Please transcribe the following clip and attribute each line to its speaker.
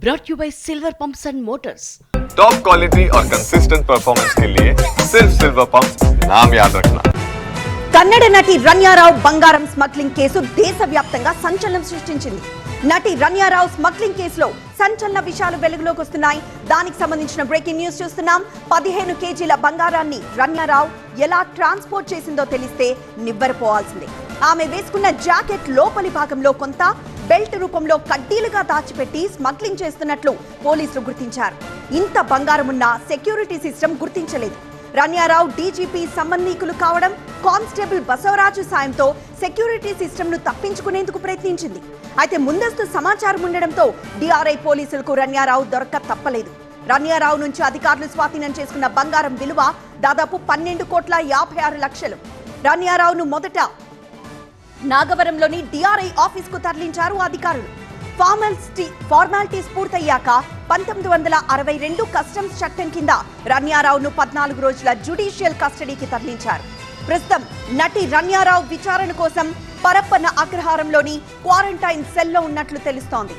Speaker 1: brought you by Silver Pumps and Motors.
Speaker 2: Top quality और consistent performance के लिए सिर्फ सिल्वर पंप नाम याद रखना
Speaker 3: కన్నడ నటి రన్యారావు బంగారం స్మగ్లింగ్ కేసు దేశవ్యాప్తంగా సంచలనం సృష్టించింది నటి రన్యారావు స్మగ్లింగ్ కేసులో సంచలన విషయాలు వెలుగులోకి వస్తున్నాయి దానికి సంబంధించిన బ్రేకింగ్ న్యూస్ చూస్తున్నాం పదిహేను కేజీల బంగారాన్ని రన్యారావు ఎలా ట్రాన్స్పోర్ట్ చేసిందో తెలిస్తే నివ్వెరపోవాల్సిందే ఆమె వేసుకున్న జాకెట్ లోపలి భాగంలో కొంత బెల్ట్ రూపంలో కడ్డీలుగా దాచిపెట్టి స్మగ్లింగ్ చేస్తున్నట్లు పోలీసులు గుర్తించారు. ఇంత బంగారం ఉన్న సెక్యూరిటీ సిస్టమ్ గుర్తించలేదు. రన్యారావు డీజీపీ సంబంధీకులు కావడం కానిస్టేబుల్ బసవరాజు సాయంతో సెక్యూరిటీ సిస్టమ్ను తప్పించుకునేందుకు ప్రయత్నించింది. అయితే ముందస్తు సమాచారం ఉండడంతో డిఆర్ఐ పోలీసులకు రన్యారావు దొరక్క తప్పలేదు. రన్యారావు నుంచి అధికారులు స్వాధీనం చేసుకున్న బంగారం విలువ దాదాపు పన్నెండు కోట్ల యాభై ఆరు లక్షలు. రన్యారావును మొదట నాగవరంలోని డిఆర్ఐ ఆఫీస్కు తరలించారు అధికారులు. ఫార్మాలిటీ ఫార్మాలిటీస్ పూర్తయ్యాక పంతొమ్మిది వందల అరవై రెండు కస్టమ్స్ చట్టం కింద రన్యారావును పద్నాలుగు రోజుల జ్యుడిషియల్ కస్టడీకి తరలించారు. ప్రస్తుతం నటి రన్యారావు విచారణ కోసం పరప్పన అగ్రహారంలోని క్వారంటైన్ సెల్లో ఉన్నట్లు తెలుస్తోంది.